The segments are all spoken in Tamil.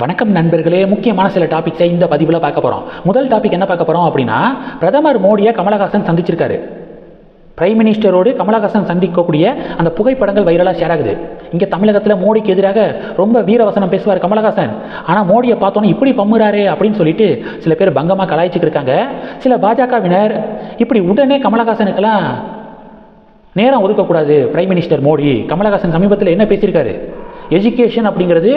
வணக்கம் நண்பர்களே முக்கியமான சில டாபிக்ஸை இந்த பதிவில் பார்க்க போகிறோம் முதல் டாபிக் என்ன பார்க்க போகிறோம் அப்படின்னா பிரதமர் மோடியை கமலஹாசன் சந்திச்சிருக்காரு. பிரைம் மினிஸ்டரோடு கமலஹாசன் சந்திக்கக்கூடிய அந்த புகைப்படங்கள் வைரலாக ஷேர் ஆகுது. இங்கே தமிழகத்தில் மோடிக்கு எதிராக ரொம்ப வீரவசனம் பேசுவார் கமலஹாசன். ஆனால் மோடியை பார்த்தோன்னே இப்படி பம்முறாரு அப்படின்னு சொல்லிட்டு சில பேர் பங்கமாக கலாய்ச்சிக்கிருக்காங்க. சில பாஜகவினர் இப்படி உடனே கமலஹாசனுக்கெல்லாம் நேரம் ஒதுக்கக்கூடாது பிரைம் மினிஸ்டர் மோடி. கமலஹாசன் சமீபத்தில் என்ன பேசியிருக்காரு? எஜுகேஷன் அப்படிங்கிறது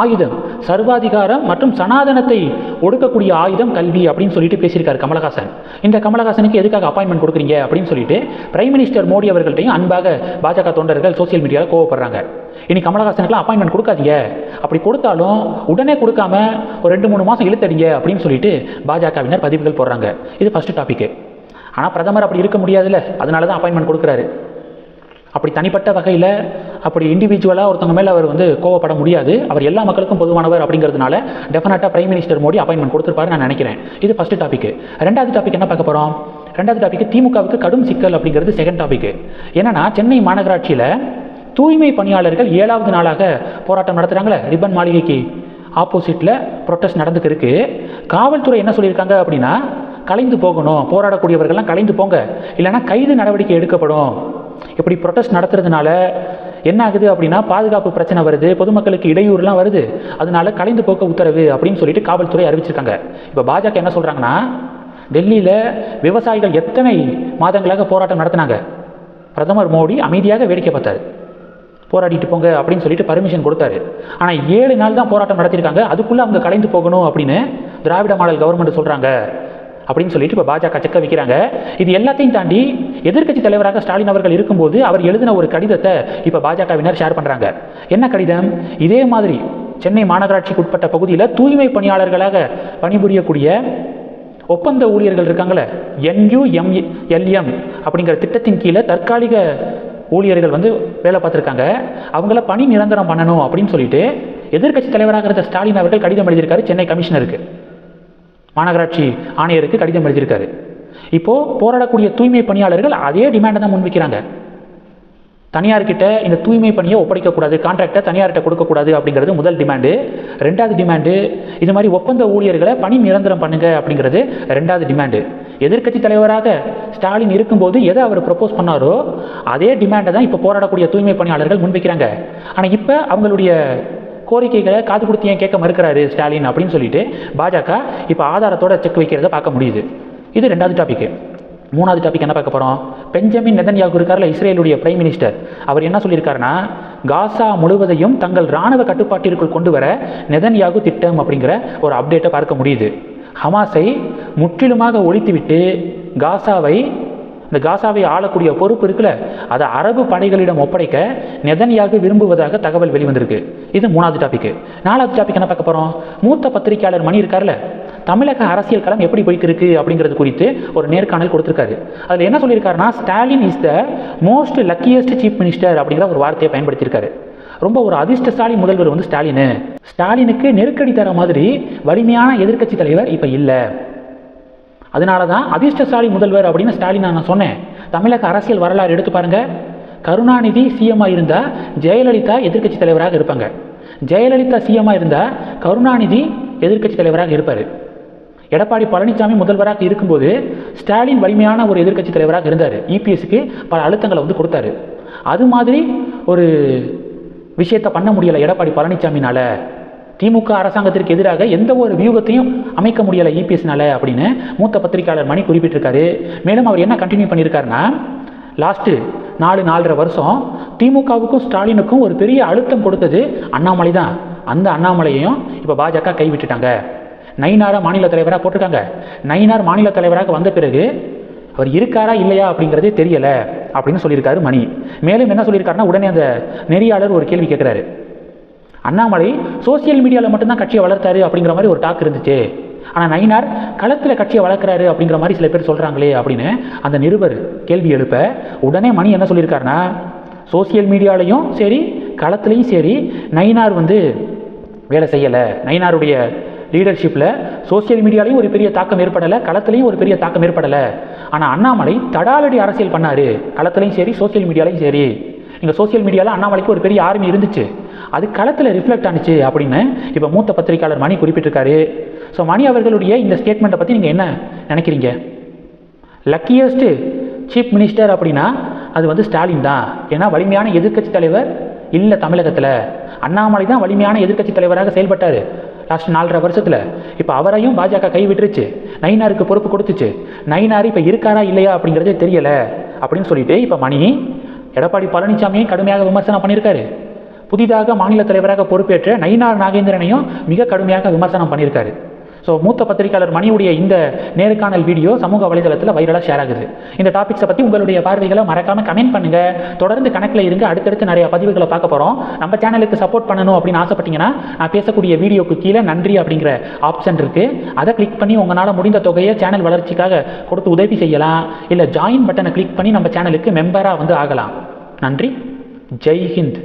ஆயுதம். சர்வாதிகாரம் மற்றும் சனாதனத்தை ஒடுக்கக்கூடிய ஆயுதம் கல்வி அப்படின்னு சொல்லிட்டு பேசியிருக்காரு கமலஹாசன். இந்த கமலஹாசனுக்கு எதுக்காக அப்பாயின்மெண்ட் கொடுக்குறீங்க அப்படின்னு சொல்லிட்டு பிரைம் மினிஸ்டர் மோடி அவர்கள்ட்டையும் அன்பாக பாஜக தொண்டர்கள் சோசியல் மீடியாவில் கோவப்படுறாங்க. இனி கமலஹாசனுக்குலாம் அப்பாயின்மெண்ட் கொடுக்காதீங்க. அப்படி கொடுத்தாலும் உடனே கொடுக்காம ஒரு ரெண்டு மூணு மாதம் இழுத்தடிங்க அப்படின்னு சொல்லிட்டு பாஜகவினர் பதிவுகள் போடுறாங்க. இது ஃபஸ்ட்டு டாப்பிக்கு ஆனால் பிரதமர் அப்படி இருக்க முடியாதுல்ல. அதனால தான் அப்பாயின்மெண்ட் கொடுக்குறாரு. அப்படி தனிப்பட்ட வகையில் அப்படி இண்டிவிஜுவலாக ஒருத்தவங்க மேலே அவர் வந்து கோவப்பட முடியாது. அவர் எல்லா மக்களுக்கும் பொதுவானவர் அப்படிங்கிறதுனால டெஃபினட்டாக பிரைம் மினிஸ்டர் மோடி அப்பாயின்மெண்ட் கொடுத்துருப்பாரு நான் நினைக்கிறேன். இது ஃபஸ்ட்டு டாபிக் ரெண்டாவது டாபிக் என்ன பார்க்க போகிறோம் ரெண்டாவது டாபிக் திமுகவுக்கு கடும் சிக்கல் அப்படிங்கிறது செகண்ட் டாபிக் என்னன்னா சென்னை மாநகராட்சியில் தூய்மை பணியாளர்கள் ஏழாவது நாளாக போராட்டம் நடத்துகிறாங்களே ரிப்பன் மாளிகைக்கு ஆப்போசிட்டில் ப்ரொட்டஸ்ட் நடந்துக்கு இருக்குது காவல்துறை என்ன சொல்லியிருக்காங்க அப்படின்னா கலைந்து போகணும் போராடக்கூடியவர்கள்லாம் கலைந்து போங்க. இல்லைன்னா கைது நடவடிக்கை எடுக்கப்படும். இப்படி ப்ரொட்டஸ்ட் நடத்துறதுனால என்ன ஆகுது அப்படின்னா பாதுகாப்பு பிரச்சனை வருது பொதுமக்களுக்கு இடையூறுலாம் வருது. அதனால கலைந்து போக்க உத்தரவு அப்படின்னு சொல்லிட்டு காவல்துறை அறிவிச்சிருக்காங்க. இப்போ பாஜக என்ன சொல்கிறாங்கன்னா டெல்லியில் விவசாயிகள் எத்தனை மாதங்களாக போராட்டம் நடத்தினாங்க? பிரதமர் மோடி அமைதியாக வேடிக்கை பார்த்தார். போராடிட்டு போங்க அப்படின்னு சொல்லிட்டு பர்மிஷன் கொடுத்தாரு. ஆனால் ஏழு நாள் தான் போராட்டம் நடத்தியிருக்காங்க அதுக்குள்ளே அவங்க கலைந்து போகணும் அப்படின்னு திராவிட மாடல் கவர்மெண்ட் சொல்கிறாங்க அப்படின்னு சொல்லிட்டு இப்போ பாஜக செக்க வைக்கிறாங்க. இது எல்லாத்தையும் தாண்டி எதிர்க்கட்சி தலைவராக ஸ்டாலின் அவர்கள் இருக்கும்போது அவர் எழுதின ஒரு கடிதத்தை இப்போ பாஜகவினர் ஷேர் பண்ணுறாங்க என்ன கடிதம்? இதே மாதிரி சென்னை மாநகராட்சிக்கு உட்பட்ட பகுதியில் தூய்மை பணியாளர்களாக பணிபுரியக்கூடிய ஒப்பந்த ஊழியர்கள் இருக்காங்களே என்யூஎம்எல்எம் அப்படிங்கிற திட்டத்தின் கீழே தற்காலிக ஊழியர்கள் வந்து வேலை பார்த்துருக்காங்க. அவங்கள பணி நிரந்தரம் பண்ணணும் அப்படின்னு சொல்லிட்டு எதிர்க்கட்சி தலைவராக இருந்த ஸ்டாலின் அவர்கள் கடிதம் எழுதியிருக்காரு சென்னை கமிஷனருக்கு. மாநகராட்சி ஆணையருக்கு கடிதம் எழுதியிருக்காரு. இப்போது போராடக்கூடிய தூய்மை பணியாளர்கள் அதே டிமாண்டை தான் முன்வைக்கிறாங்க. தனியார்கிட்ட இந்த தூய்மை பணியை ஒப்படைக்கக்கூடாது கான்ட்ராக்டை தனியார்கிட்ட கொடுக்கக்கூடாது அப்படிங்கிறது முதல் டிமாண்டு ரெண்டாவது டிமாண்டு இது மாதிரி ஒப்பந்த ஊழியர்களை பணி நிரந்தரம் பண்ணுங்க அப்படிங்கிறது ரெண்டாவது டிமாண்டு எதிர்க்கட்சி தலைவராக ஸ்டாலின் இருக்கும்போது எதை அவர் ப்ரப்போஸ் பண்ணாரோ அதே டிமாண்டை தான் இப்போ போராடக்கூடிய தூய்மை பணியாளர்கள் முன்வைக்கிறாங்க. ஆனால் இப்போ அவங்களுடைய கோரிக்கைகளை காது கொடுத்து ஏன் கேட்க மறுக்கிறாரு ஸ்டாலின் அப்படின்னு சொல்லிட்டு பாஜக இப்போ ஆதாரத்தோட செக் வைக்கிறத பார்க்க முடியுது. இது ரெண்டாவது டாபிக் மூணாவது டாபிக் என்ன பார்க்க போகிறோம் பெஞ்சமின் நெதன்யாகு இருக்கார்ல இஸ்ரேலுடைய பிரைம் மினிஸ்டர் அவர் என்ன சொல்லியிருக்காருன்னா காசா முழுவதையும் தங்கள் இராணுவ கட்டுப்பாட்டிற்குள் கொண்டு வர நெதன்யாகு திட்டம் அப்படிங்கிற ஒரு அப்டேட்டை பார்க்க முடியுது. ஹமாஸை முற்றிலுமாக ஒழித்துவிட்டு காசாவை இந்த காசாவை ஆளக்கூடிய பொறுப்பு இருக்குல்ல அதை அரபு படைகளிடம் ஒப்படைக்க நெதன்யாகு விரும்புவதாக தகவல் வெளிவந்திருக்கு. இது மூணாவது டாபிக் நாலாவது டாபிக் என்ன பார்க்க போகிறோம் மூத்த பத்திரிகையாளர் மணி இருக்கார்ல தமிழக அரசியல் களம் எப்படி போயிட்டு இருக்கு அப்படிங்கிறது குறித்து ஒரு நேர்காணல் கொடுத்துருக்காரு. அதில் என்ன சொல்லியிருக்காருன்னா Stalin is the most luckiest chief minister அப்படிங்கிற ஒரு வார்த்தையை பயன்படுத்தியிருக்காரு. ரொம்ப ஒரு அதிர்ஷ்டசாலி முதல்வர் வந்து ஸ்டாலின். ஸ்டாலினுக்கு நெருக்கடி தர மாதிரி வலிமையான எதிர்க்கட்சி தலைவர் இப்போ இல்லை. அதனால தான் அதிர்ஷ்டசாலி முதல்வர் அப்படின்னு ஸ்டாலின் நான் சொன்னேன். தமிழக அரசியல் வரலாறு எடுத்து பாருங்க. கருணாநிதி சிஎம்மாக இருந்தால் ஜெயலலிதா எதிர்க்கட்சி தலைவராக இருப்பாங்க. ஜெயலலிதா சிஎம்மாக இருந்தால் கருணாநிதி எதிர்க்கட்சி தலைவராக இருப்பார். எடப்பாடி பழனிசாமி முதல்வராக இருக்கும்போது ஸ்டாலின் வலிமையான ஒரு எதிர்க்கட்சி தலைவராக இருந்தார். இபிஎஸ்க்கு பல அழுத்தங்களை வந்து கொடுத்தாரு. அது மாதிரி ஒரு விஷயத்தை பண்ண முடியலை எடப்பாடி பழனிசாமினால். திமுக அரசாங்கத்திற்கு எதிராக எந்த ஒரு வியூகத்தையும் அமைக்க முடியலை இபிஎஸ்னால அப்படின்னு மூத்த பத்திரிகையாளர் மணி குறிப்பிட்டிருக்காரு. மேலும் அவர் என்ன கண்டினியூ பண்ணியிருக்காருன்னா லாஸ்ட்டு நாலு நாலரை வருஷம் திமுகவுக்கும் ஸ்டாலினுக்கும் ஒரு பெரிய அழுத்தம் கொடுத்தது அண்ணாமலை தான். அந்த அண்ணாமலையையும் இப்போ பாஜக கைவிட்டுட்டாங்க. நயினாரை மாநில தலைவராக போட்டிருக்காங்க. நயினார் மாநில தலைவராக வந்த பிறகு அவர் இருக்காரா இல்லையா அப்படிங்கிறதே தெரியலை அப்படின்னு சொல்லியிருக்காரு மணி. மேலும் என்ன சொல்லியிருக்காருன்னா உடனே அந்த நெறியாளர் ஒரு கேள்வி கேட்குறாரு. அண்ணாமலை சோசியல் மீடியாவில் மட்டும்தான் கட்சியை வளர்த்தாரு அப்படிங்கிற மாதிரி ஒரு டாக் இருந்துச்சு. ஆனால் நயினார் களத்தில் கட்சியை வளர்க்குறாரு அப்படிங்கிற மாதிரி சில பேர் சொல்கிறாங்களே அப்படின்னு அந்த நிருபர் கேள்வி எழுப்ப உடனே மணி என்ன சொல்லியிருக்காருன்னா சோசியல் மீடியாலையும் சரி களத்துலேயும் சரி நயினார் வந்து வேலை செய்யலை. நயினாருடைய லீடர்ஷிப்பில் சோசியல் மீடியாலையும் ஒரு பெரிய தாக்கம் ஏற்படலை களத்துலையும் ஒரு பெரிய தாக்கம் ஏற்படலை. ஆனால் அண்ணாமலை தடாலடி அரசியல் பண்ணார். களத்துலையும் சரி சோசியல் மீடியாலையும் சரி. இங்கே சோஷியல் மீடியாவில் அண்ணாமலைக்கு ஒரு பெரிய ஆர்மி இருந்துச்சு. அது களத்தில் ரிஃப்ளெக்ட் ஆனுச்சு அப்படின்னு இப்போ மூத்த பத்திரிக்கையாளர் மணி குறிப்பிட்டிருக்காரு. ஸோ மணி அவர்களுடைய இந்த ஸ்டேட்மெண்ட்டை பற்றி நீங்கள் என்ன நினைக்கிறீங்க? லக்கியஸ்ட்டு சீஃப் மினிஸ்டர் அப்படின்னா அது வந்து ஸ்டாலின் தான். ஏன்னா வலிமையான எதிர்க்கட்சி தலைவர் இல்லை தமிழகத்தில். அண்ணாமலை தான் வலிமையான எதிர்க்கட்சி தலைவராக செயல்பட்டார். லாஸ்ட் நாலரை வருஷத்தில். இப்போ அவரையும் பாஜக கை விட்டுருச்சு நயினாருக்கு பொறுப்பு கொடுத்துச்சு. நயினார் இப்போ இருக்காரா இல்லையா அப்படிங்கிறதே தெரியலை. அப்படின்னு சொல்லிட்டு இப்போ மணி எடப்பாடி பழனிசாமியும் கடுமையாக விமர்சனம் பண்ணியிருக்காரு. புதிதாக மாநில தலைவராக பொறுப்பேற்ற நயினார் நாகேந்திரனையும் மிக கடுமையாக விமர்சனம் பண்ணியிருக்காரு. ஸோ மூத்த பத்திரிகையாளர் மணியுடைய இந்த நேர்காணல் வீடியோ சமூக வலைதளத்தில் வைரலாக ஷேர் ஆகுது. இந்த டாபிக்ஸை பற்றி உங்களுடைய பார்வைகளை மறக்காமல் கமெண்ட் பண்ணுங்கள் தொடர்ந்து கணக்கில் இருங்க. அடுத்தடுத்து நிறைய பதிவுகளை பார்க்க போகிறோம் நம்ம சேனலுக்கு சப்போர்ட் பண்ணணும் அப்படின்னு ஆசைப்பட்டீங்கன்னா நான் பேசக்கூடிய வீடியோக்கு கீழே நன்றி அப்படிங்கிற ஆப்ஷன் இருக்குது அதை கிளிக் பண்ணி உங்களால் முடிந்த தொகையை சேனல் வளர்ச்சிக்காக கொடுத்து உதவி செய்யலாம். இல்லை ஜாயின் பட்டனை கிளிக் பண்ணி நம்ம சேனலுக்கு மெம்பராக வந்து ஆகலாம். நன்றி. ஜெய் ஹிந்த்.